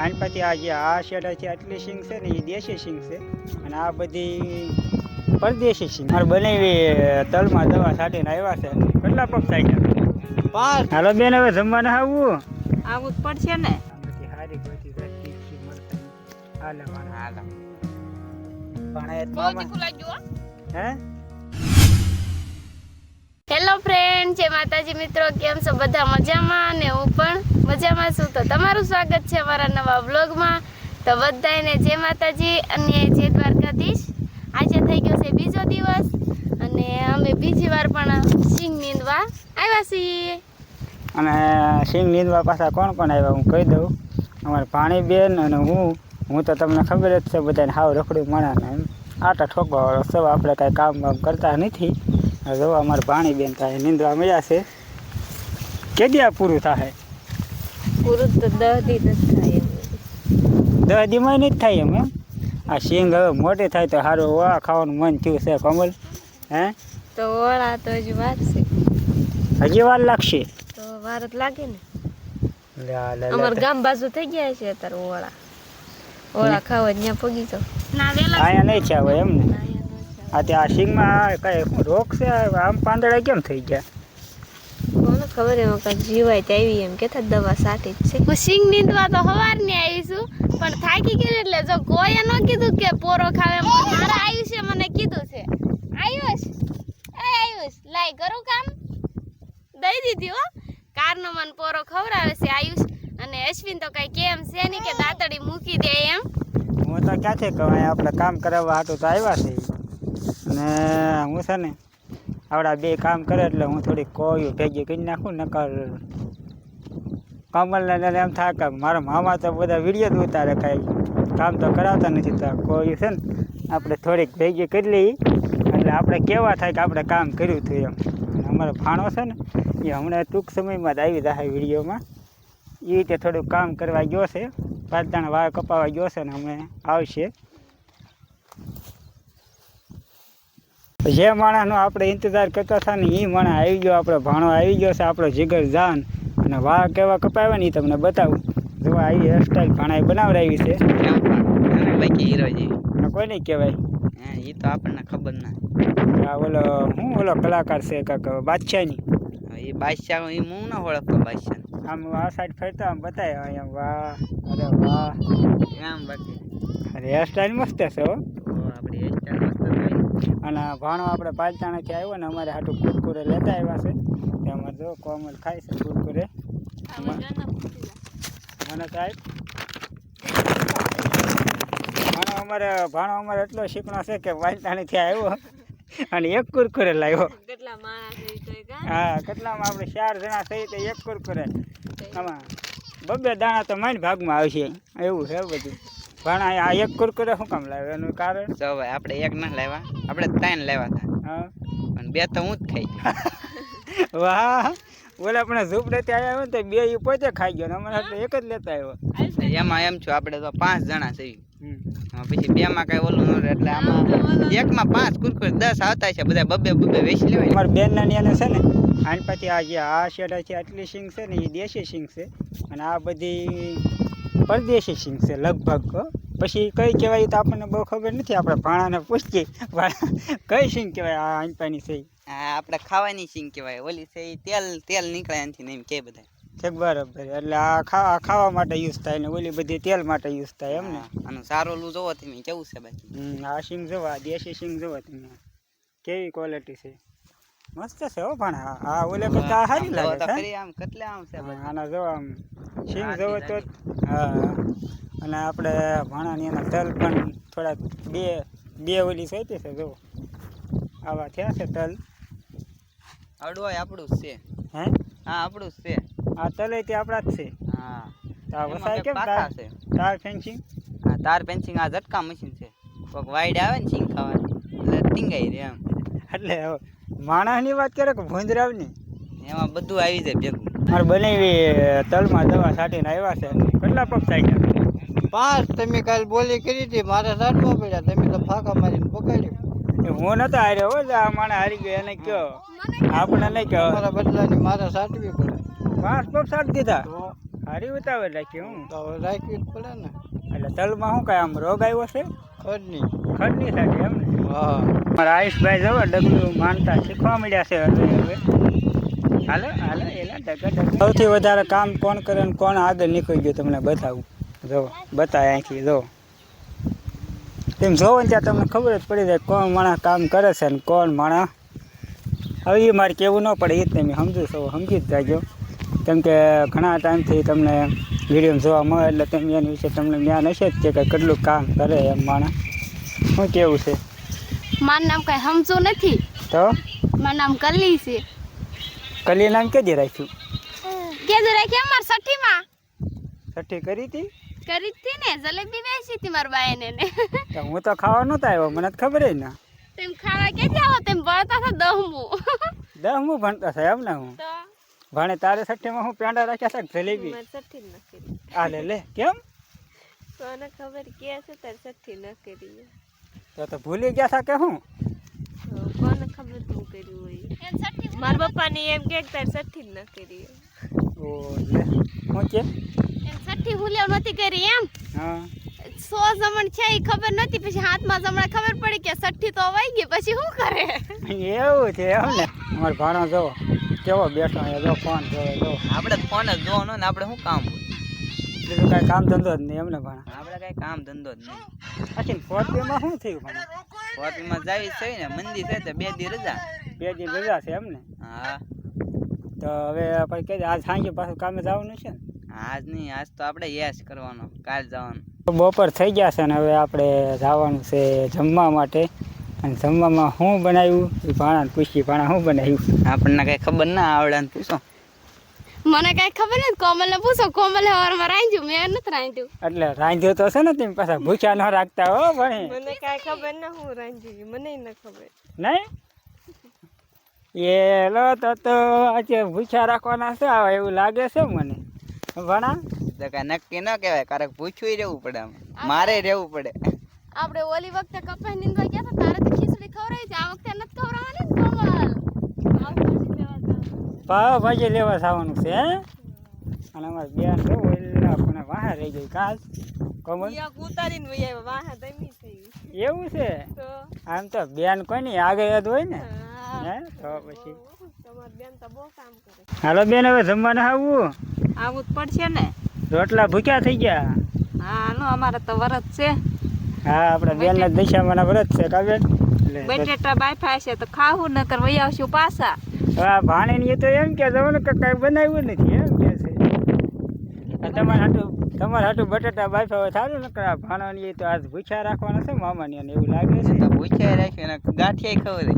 આની પછી આ જે આ શેડ છે આટલી સિંગ છે ને એ દેશી સિંગ છે. અને આ બધી પરદેશી સિંગ મારે બનાવી તલમાં દવા છાંટીને આવ્યા છે. કેટલા પગ સાઈડ પાંચ હાલો બેન હવે જમવાના આવવું આવું જ પડશે ને. હારી હાલે પણ પણ હે. ફ્રેન્ડ જે માતાજી મિત્રો. કેમ છો? બધા મજામાં? ને હું મજામાં છું. તો તમારું સ્વાગત છે અમારા નવા બ્લોગમાં તો બધાને જય માતાજી અને જય દ્વારકાધીશ. આજે થઈ ગયો છે બીજો દિવસ અને અમે બીજી વાર પણ સિંગ નીંદવા આવ્યા છીએ. અને સિંગ નીંદવા પાછા કોણ કોણ આવ્યા? હું કહી દઉં. અમારે ભાણીબેન અને હું. હું તો તમને ખબર જ છે બધાને હાવ રખડું માણાને એમ. આટા ઠોકવાવાળો સૌ આપણે કાંઈ કામ બામ કરતા નથી. જો અમારે ભાણીબેન કાંઈ નીંદવા મળ્યા છે. કે પૂરું થાય પૂરું તો દહદી નથી થાય એમ. દહદીમાં નહીં જ થાય એમ એમ? આ સિંગ હવે મોટી થાય તો સારું ઓળા ખાવાનું મન થયું છે કમલ હે? તો ઓળા તો હજી વાર છે. હજી વાર લાગશે? તો વાર જ લાગે ને. લા, લા, લા, ગામ બાજુ થઈ ગયા છે અત્યારે ઓળા. ઓળા ખાવા ત્યાં પગી તો અહીંયા નહીં છે એમ ને? આ તે આ સિંગમાં કઈ રોગ છે? આમ પાંદડા કેમ થઈ ગયા? ખબર એમાં કઈ જીવાય તો આવી એમ કેતા દવા સાટી જ છે. હું સિંગ નીંદવા તો હવારની આવીશું પણ થાકી ગઈ એટલે જો કોઈએ ન કીધું કે પોરો ખાવે એમ મારા આયુષ્ય મને કીધું છે. આયુષ એ આયુષ લાઈ કરું કામ? દઈ દીધી હો. કારનો મન પોરો ખવડાવે છે આયુષ અને અશ્વિન તો કઈ કેમ છે નહીં કે દાતડી મૂકી દે એમ. હું તો ક્યાંથી કહું આપણે કામ કરાવવા હાટું તો આવ્યા છે અને હું છે ને આવડા બે કામ કરે એટલે હું થોડીક કોયું ભેગી કરી નાખું, નકર કમલને એમ થાય કે મારા મામા તો બધા વીડિયો જ ઉતારે, કાંઈ કામ તો કરાવતા નથી તો કોયું છે ને, આપણે થોડીક ભેગી કરી લઈએ. એટલે આપણે કેવા થાય કે આપણે કામ કર્યું હતું એમ. અમારો ભાણો છે ને, એ હમણાં ટૂંક સમયમાં જ આવી જાય વિડીયોમાં. એ રીતે થોડુંક કામ કરવા ગયો છે. પાંચ દાણા વાળ કપાવા ગયો છે ને અમે આવશે. જે માણસનો આપણે ઇંતજાર કરતા હતા ને એ માણસ આવી ગયો આપણો ભાણો આવી ગયો છે આપણો જીગર જાન. અને વાહ કેવા કપાવ્યા ને એ તમને બતાવું. જો આવી હેરસ્ટાઈલ ભાણાએ બનાવડાવી છે. અને કોઈ નહીં કહેવાય? હા એ તો આપણને ખબર ના. આ ઓલો હું ઓલો કલાકાર છે કાંક બાદશાહની? એ બાદશાહ એ હું ના ઓળખતો બાદશાહ. આમ આ સાઈડ ફરતા આમ બતાય અહીંયા વાહ અરે વાહ એમ બાકી. અરે હેરસ્ટાઈલ મસ્ત છે હો. આપણી હેરસ્ટાઈલ અને ભાણો આપણે પાલતાણાથી આવ્યો ને અમારે હાટું કુરકુરે લેતા આવ્યા છે. તે અમારે જો કોમલ ખાય છે કુરકુરે. મને સાહેબ ભાણો અમારે ભાણો અમારે એટલો શીખણો છે કે પાલતાણીથી આવ્યો અને એક કુરકુરે લાવ્યો. હા કેટલામાં આપણે ચાર જણા થઈ તો એક કુરકુરે. આમાં બબે દાણા તો માઇન ભાગમાં આવશે. એવું છે બધું. ભાણા આ એક કુરકુરે શું કામ લાવ્યો? એનું કારણ? તો ભાઈ આપણે એક ના લેવા આપણે ત્રણ લેવા હતા. હા. પણ બે તો હું જ ખાઈ ગયો. વાહ. બોલે આપણે ઝૂંપડે ત્યાં આવ્યો તો બે ઈ પોતે ખાઈ ગયો ને અમારે આપણે એક જ લેતા આવ્યો. એમાં એમ છું આપણે તો પાંચ જણા. આમાં પછી બે માં કઈ ઓલું ન એટલે આમાં એકમાં પાંચ કુરકુર દસ આવતા છે બધા બબે બબે વેચી લેવાય. અમારા બેન નાની છે ને આની પછી આ જે આ શેડા છે આટલી સિંગ છે ને એ દેશી સિંગ છે. અને આ બધી પરદેશી સિંગ છે લગભગ પછી કઈ કહેવાય તો આપણને બહુ ખબર નથી. આપણે ભાણાને પૂછીએ કઈ સિંગ કહેવાય આ આંપાની છે આપણે ખાવાની સિંગ કહેવાય. ઓલી છે તેલ તેલ નીકળે એનાથી એમ કે બધા. ઠીક બરાબર. એટલે આ ખાવા ખાવા માટે યુઝ થાય ને ઓલી બધી તેલ માટે યુઝ થાય એમ ને. આનું સારું ઓલું જોવો તમે કેવું છે બાકી? આ સિંગ જોવા દેશી સિંગ જોવો તમે. કેવી ક્વોલિટી છે? મસ્ત છે હો પણ આ- ઓલે કરતા સારી લાગે છે. આમ કેટલે આમ છે આના જો આમ સિંગ જોવો તો હા અને આપણે ભાણાની એના તલ પણ થોડાક બે બે ઓલી સોંપી છે જો આવા થયા છે તલ. આવડું આપણું જ છે. હે? હા આપણું જ છે. આ તલે તે આપણા જ છે. હા. તો વસાય કેમ તાર છે? તાર ફેન્સિંગ હા તાર ફેન્સિંગ આ ઝટકા મશીન છે. કોક વાઈડ આવે ને સિંગ ખાવાની. એટલે ટીંગાઈ રે એમ. એટલે માણસની વાત કરે કે ભૂંજરાવની એમાં બધું આવી જાય ભેગું. મારે બનાવી તલમાં દવા છાંટીને આવ્યા છે. કેટલા પગ સાઈડ પાંચ તમે કાલ બોલી કરી હતી મારે સાટવા પડ્યા તમે તો ફાંકા મારીને પકડ્યું. હું નતો હાર્યો હો આ માણસ હારી ગયો એને કયો. આપણે નહીં કહો મારા બદલાની મારે સાટવી પડે. પાંચ પગ સાટ દીધા? હારી ઉતાવળ રાખી હું. તો રાખવી જ પડે ને. એટલે તલમાં શું કાંઈ આમ રોગ આવ્યો છે? ખડની ખડની લાગે એમ ને. હા. મારા આયુષભાઈ જવો ડગલું માનતા શીખવા મળ્યા છે હવે હાલો હાલો એલા ડગા ડગા. સૌથી વધારે કામ કોણ કરે ને કોણ આગળ નીકળી ગયું તમને બતાવું. જો બતાય અહીંથી જો. તેમ જોવો ને ત્યાં તમને ખબર જ પડી જાય કોણ માણસ કામ કરે છે ને કોણ માણસ હવે એ મારે કહેવું ન પડે એ જ તમે સમજો છો સમજી જ જાજો. કેમ કે ઘણા ટાઈમથી તમને વીડિયો જોવા મળે એટલે તમે એની વિશે તમને જ્ઞાન હશે જ કે કેટલું કામ કરે એમ માણસ શું કેવું છે? મારું નામ કઈ સમજો નથી. તો? મારું નામ કલી છે. કલી નામ કે દે રાખ્યું? કેજો રાખ્યું અમાર સઠ્ઠીમાં છઠ્ઠી કરી હતી કરી જ હતી ને જલેબી વેચી હતી મારા બાયને ને. તો હું તો ખાવા નહોતો આવ્યો મને તો ખબર ના. તેમ ખાવા કે આવો? તેમ ભણતા હતા દહમું. દસમું ભણતા હતા એમ ને હું ભણે તારે છઠ્ઠીમાં હું પેંડા રાખ્યા છે જલેબી? મારે સઠ્ઠી ન કરી. આ લે લે કેમ? તો ખબર કે છે તારે સઠ્ઠી ન કરી. તો તો ભૂલી ગયા હતા કે હું? કોને ખબર તું કર્યું હોય. મારા પપ્પાની એમ કે તારે સઠ્ઠી ન કરી ઓ લે હું કે? એમ સઠ્ઠી હુલ્યો નથી કરી એમ? હા. સો જમણ છે એ ખબર નથી પછી હાથમાં જમણા ખબર પડી કે સઠ્ઠી તો વાઈ ગઈ પછી શું કરે? એવું છે એમ ને? અમારો ભાણો જો કેવો બેઠો જો ફોન જોવે જો. આપણે ફોન જ જોવાનો ને આપણે શું કામ? હોય બીજું કાંઈ કામ ધંધો જ નહીં એમને પણ. આપણે કઈ કામ ધંધો જ નહીં. આખી ફોર્ટીમાં શું થયું ભાણા હોટલમાં જાવી છે ને. મંદિર છે તો બે દી રજા. બે દી રજા છે એમને? હા. તો હવે આપણે કે આજ સાંજે પાછું કામે જવાનું છે ને? આજ નહીં આજ તો આપણે યસ કરવાનો કાલ જવાનું. બપોર થઈ ગયા છે ને હવે આપણે જવાનું છે જમવા માટે. અને જમવામાં શું બનાવ્યું? એ ભાણાને પૂછીએ ભાણા શું બનાવ્યું? આપણને કઈ ખબર ના આવડે પૂછો. મને કઈ ખબર નથી કોમલ ને પૂછો. કોમલે હવારમાં રાંધ્યું મેં નથી રાંધ્યું. એટલે રાંધ્યું તો છે ને તમે પાછા ભૂખ્યા ન રાખતા હો ભાઈ. મને કઈ ખબર ન હું રાંધ્યું મને ન ખબર. નહીં? એ લો તો તો આજે ભૂખ્યા રાખવાના છે હવે એવું લાગે છે મને. ભણા તો કઈ નક્કી ન કહેવાય કારણ પૂછવું રહેવું પડે આમ. મારે રહેવું પડે. આપણે ઓલી વખતે કપાસ નીંદવા ગયા હતા તારે તો ખીચડી ખવડાવી છે આ વખતે નથી ખવડાવવાની કોમલ? પાવ ભાજી લેવા જવાનું છે અને અમારે બેન તો ઓલા પણ વાહ રહી ગઈ કાલ. કમલ ઉતારીને વહી આવ્યા વાહ તમી થઈ એવું છે? આમ તો બેન કોની આગળ યાદ હોય ને? હે. તો પછી. બેન તો બહુ કામ કરે. હાલો બેન હવે જમવાને આવવું આવું જ પડશે ને? રોટલા ભૂખ્યા થઈ ગયા? હા હાલો અમારે તો વરત છે. હા આપણે બેન ના દિશામાં વ્રત છે કા બેન? એટલે બટેટા બાફા છે તો ખાવું નકર વહી આવશું પાછા. હા ભાણીની તો એમ કે જવાનું કે કાંઈ બનાવ્યું નથી. એમ કે છે. તમારે હાટું તમારે હાટું બટેટા બાફા હોય સારું નકર આ ભાણાની તો આજ ભૂખ્યા રાખવાના છે મામાની ને એવું લાગે છે. તો ભૂખ્યા રાખે ને ગાંઠિયા ખબર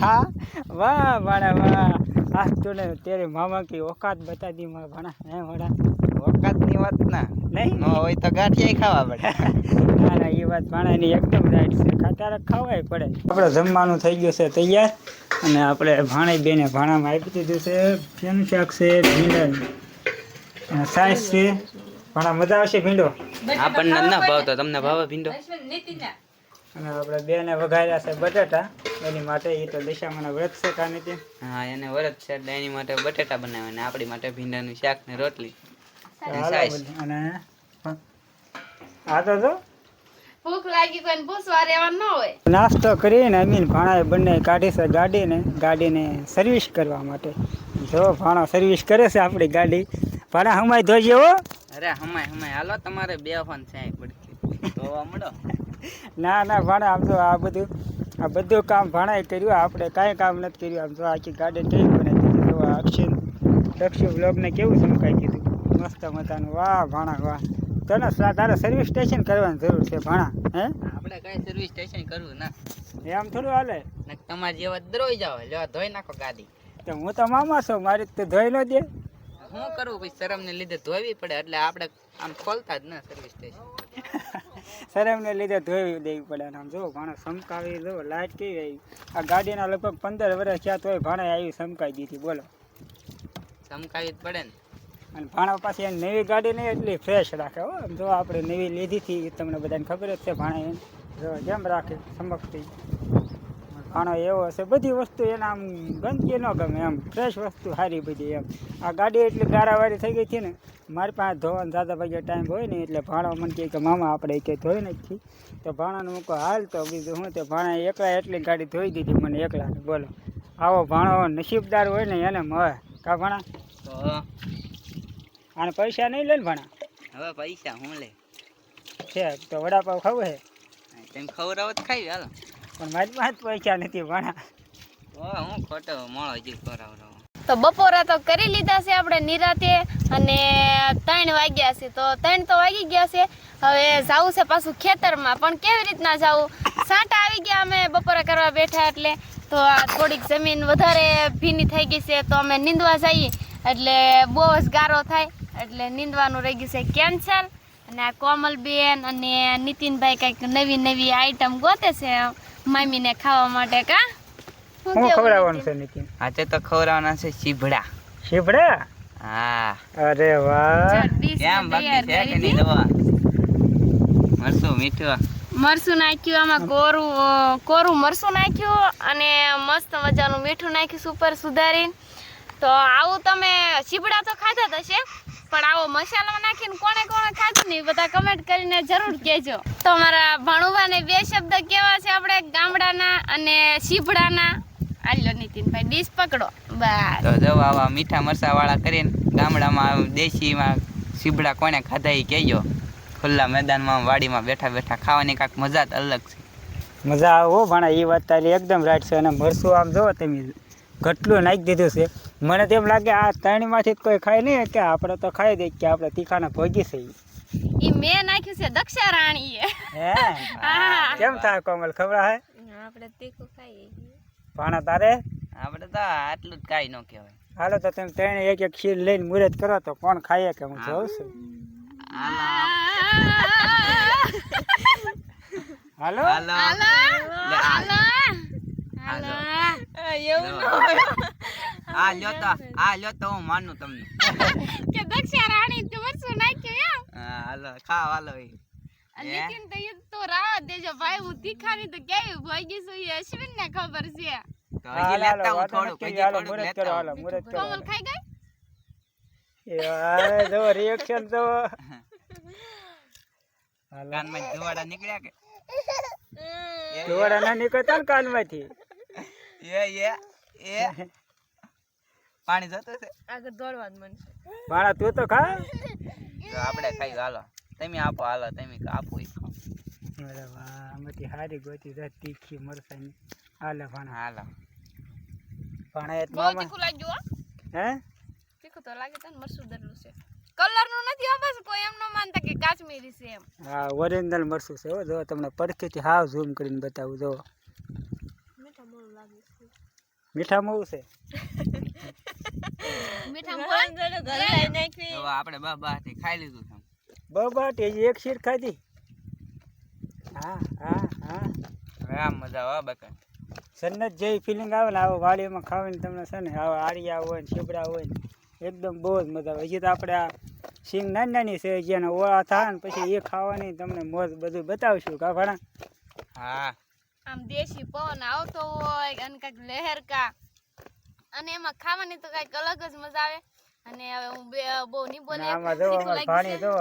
હા વાહ ભાણા વાહ. આજ તો ને ત્યારે મામા કે ઓકાત બતા દી મારા ભાણા. હે વડા. ઓકાતની વાત ના. નહીં? ન હોય તો ગાંઠિયા ખાવા પડે. ના ના એ વાત ભાણાની એકદમ રાઈટ છે. ખાતારે ખાવાય પડે. આપણે જમવાનું થઈ ગયું છે તૈયાર. અને આપણે ભાણી બેને ભાણામાં આપી દીધું છે. શેનું શાક છે ભીંડા અને છે. ભાણા મજા આવશે ભીંડો? આપણને ના ભાવતો. તમને ભાવે ભીંડો? અને આપણે બેને વઘાર્યા છે બટાટા. એની માટે એ તો દિશામાં વ્રત છે કાની તે. હા એને વ્રત છે એટલે એની માટે બટેટા બનાવે ને આપણી માટે ભીંડાનું શાક ને રોટલી. અને આ તો જો. ભૂખ લાગી કોઈને પૂછવા રહેવાનું ન હોય. નાસ્તો કરીને અમીન ભાણાએ બંને કાઢી છે ગાડીને ગાડીને સર્વિસ કરવા માટે. જો ભાણો સર્વિસ કરે છે આપણી ગાડી. ભાણા હમાય ધોજે હો. અરે હમાય હમાય. હાલો તમારે બે ફોન છે ધોવા મળો? ના ના ભાણા આમ તો આ બધું આ બધું કામ ભાણાએ કર્યું. આપણે કાંઈ કામ નથી કર્યું. આમ તો આખી ગાડી કેવી બનાવી દીધી જો આ અક્ષય દક્ષિણ બ્લોગને કેવું સમકાઈ દીધું. મસ્ત મજાનું. વાહ ભાણા વાહ. તને તારે સર્વિસ સ્ટેશન કરવાની જરૂર છે ભાણા હે? આપણે કઈ સર્વિસ સ્ટેશન કરવું ના. એમ થોડું હાલે. તમારે જેવા દરોઈ જાવ લેવા ધોઈ નાખો ગાડી તો હું તો મામા છું મારી તો ધોઈ ન દે. શું કરવું પછી શરમ ને લીધે ધોવી પડે એટલે આપણે આમ ખોલતા જ ના સર્વિસ સ્ટેશન શરમને લીધે ધોઈ દેવી પડે આમ જો ભાણા સમકાવી જો લાઈટ કેવી આવી. આ ગાડીના લગભગ પંદર વર્ષ થયા તોય ભાણે આવી સમકાઈ દીધી બોલો. સમકાવી જ પડે ને. અને ભાણા પાછી એની નવી ગાડી નહીં, એટલી ફ્રેશ રાખે હો. જો આપણે નવી લીધી હતી તમને બધાને ખબર જ છે ભાણા એને જો જેમ રાખે ચમકતી ભાણો એવો હશે, બધી વસ્તુ એને આમ ગંદકી ન ગમે એમ. ફ્રેશ વસ્તુ સારી બધી એમ. આ ગાડી એટલી ગારાવાળી થઈ ગઈ હતી ને, મારી પાસે ધોવાનું દાદા ભાઈ ટાઈમ હોય ને, એટલે ભાણો મને કહે કે, મામા, આપણે કે ધોઈ નથી તો ભાણાને મૂકો, હાલ તો બીજું હું તે ભાણા એકલા એટલી ગાડી ધોઈ દીધી મને એકલાને. બોલો, આવો ભાણો નસીબદાર હોય ને, એને મળે. કા ભાણા? તો પૈસા નહીં લે ને ભાણા. હવે પૈસા હું લે? છે તો વડાપાવ ખાવું છે તેમ ખવડાવો તો ખાઈ હાલો. પણ મારી પાસે પૈસા નથી ભણા. હું ખોટો મોળો હજી ખવડાવડાવો તો બપોરા તો કરી લીધા છે આપણે નિરાતે અને ત્રણ વાગ્યા છે તો ત્રણ તો વાગી ગયા છે. હવે જવું છે પાછું ખેતરમાં પણ કેવી રીતના જવું? સાંટા આવી ગયા અમે બપોરા કરવા બેઠા એટલે તો આ થોડીક જમીન વધારે ભીની થઈ ગઈ છે તો અમે નીંદવા જઈએ. એટલે બહુ જ ગારો થાય. એટલે નીંદવાનું રહી ગયું છે કેન્સલ. અને આ કોમલબેન અને નીતિનભાઈ કંઈક નવી નવી આઈટમ ગોતે છે મમ્મીને ખાવા માટે કા? શું ખવડાવવાનું છે નીતિન? આજે તો ખવડાવવાના છે સીભડા શીભડા? હા. અરે વાહ. કેમ બાકી છે કે નહીં દવા? મરસું મીઠું. મરસું નાખ્યું આમાં કોરું કોરું મરસું નાખ્યું અને મસ્ત મજાનું મીઠું નાખ્યું સુપર સુધારીને. તો આવું તમે ચીબડા તો ખાધા જ હશે પણ આવો મસાલો નાખીને કોણે કોણે ખાધું ને બધા કમેન્ટ કરીને જરૂર કહેજો. તો મારા ભણુભાને બે શબ્દ કેવા છે આપણે? ગામડાના અને શીભડાના આલ્યો નીતિનભાઈ ડીશ પકડો. બસ. તો જો આવા મીઠા મરસાવાળા કરીને ગામડામાં દેશીમાં સીબડા કોને ખાધા એ કહેજો. ખુલ્લા મેદાનમાં વાડીમાં બેઠા બેઠા ખાવાની કાંક મજા જ અલગ છે. મજા આવે હો ભાણા એ વાત તારી એકદમ રાઈટ છે. અને મરસું આમ જોવો તમે ઘટલું નાખી દીધું છે. મને તેમ લાગે આ ત્રણમાંથી જ કોઈ ખાય નહીં કે આપણે તો ખાઈ દઈએ કે આપણે તીખાના ભોગી છે ઈ. મે નાખ્યું છે દક્ષા રાણી હે? હા. કેમ થાય કોમલ ખબર હે આપણે તીખું ખાઈએ. ભાણા તારે? આપણે તો આટલું જ કાંઈ ન કહેવાય. હાલો તો તમે ત્રણે એક એક ખીર લઈને મુરત કરો તો કોણ ખાઈએ કે હું જોઉં છું? હાલો? હાલો. લે આ. હાલો. આ લ્યો તો આ લ્યો તો હું માનું તમને. કે દક્ષા રાણી તો મરસું નાખ્યો એમ. હા હાલો ખાવ હાલો નીતિન તો એ તો રાહ દેજો. ભાઈ હું તીખાની તો કેવી ભાગી છું એ અશ્વિન ને ખબર છે. તો હજી લેતા હું થોડું હજી હાલો મુરત કરો લેતા હાલો મુરત કરો કોમલ ખાઈ ગઈ? યાર જો રિએક્શન તો હાલો. કાનમાં ધુવાડા નીકળ્યા કે? ધોવાડા ના નીકળતા ને કાનમાંથી? એ એ એ. પાણી જતું છે આગળ દોડવા જ મન ભાણા તું તો ખા. તો આપણે ખાઈ હાલો. તમે આપો હાલો તમે આપો. અરે વાહ આમાંથી હારી ગોતી છે તીખી મરસાની હાલે ભાણા. હાલો. ભાણા એ બહુ તીખું લાગ્યું હો. હે? તીખું તો લાગે છે ને મરસું દરલું છે. કલરનું નથી આ બસ કોઈ એમ ન માનતા કે કાશ્મીરી છે એમ. હા ઓરિજિનલ મરસું છે હો. જો તમને પરખેથી હાવ ઝૂમ કરીને બતાવું જો. મીઠા મવું છે. મીઠા મોણ તો આપણે બા બા ખાઈ લીધું છે. એક શીર ખાધી હા હા હા. હવે આમ મજા આવે બકા. સન્નત જેવી ફિલિંગ આવે ને આવો વાડીમાં ખાવાની તમને છે ને આવા આરિયા હોય ને શીબડા હોય ને એકદમ બહુ જ મજા આવે. હજી તો આપણે આ સિંગ નાની નાની છે જેને ઓળા થાય ને પછી એ ખાવાની તમને મોજ બધું બતાવશું. કા ભાણા? હા. આમ દેશી પવન આવતો હોય અને કંઈક લહેરકા. અને એમાં ખાવાની તો કંઈક અલગ જ મજા આવે. અને હવે હું બે બહુ ની બોલે આમાં જો તીખું લાગ્યું પાણી. જો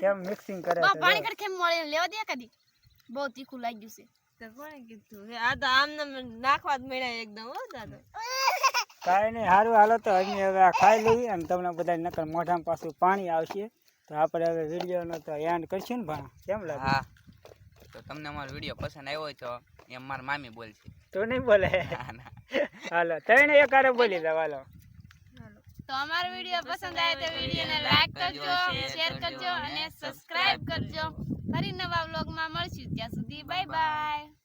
કેમ મિક્સિંગ કરે છે પાણી કર કડ કેમ મળે? લેવા દે કદી બહુ તીખું લાગ્યું છે. કાંઈ નહીં સારું હાલો તો અમે હવે આ ખાઈ લઈએ અને તમને બધા નકર મોઢામાં પાછું પાણી આવશે. તો આપણે હવે વિડીયોનો તો એન્ડ કરશું ને ભાણા? કેમ લાગે હા. તો તમને અમારો વીડિયો પસંદ આવ્યો હોય તો એમ મારા મામી બોલશે. તું નહીં બોલે? હાલો ના. હાલો આરે બોલી દો હાલો. તો અમારો વીડિયો પસંદ આવે તો વિડીયોને લાઈક કરજો શેર કરજો અને સબસ્ક્રાઇબ કરજો. ફરી નવા વ્લોગમાં મળશું. ત્યાં સુધી બાય બાય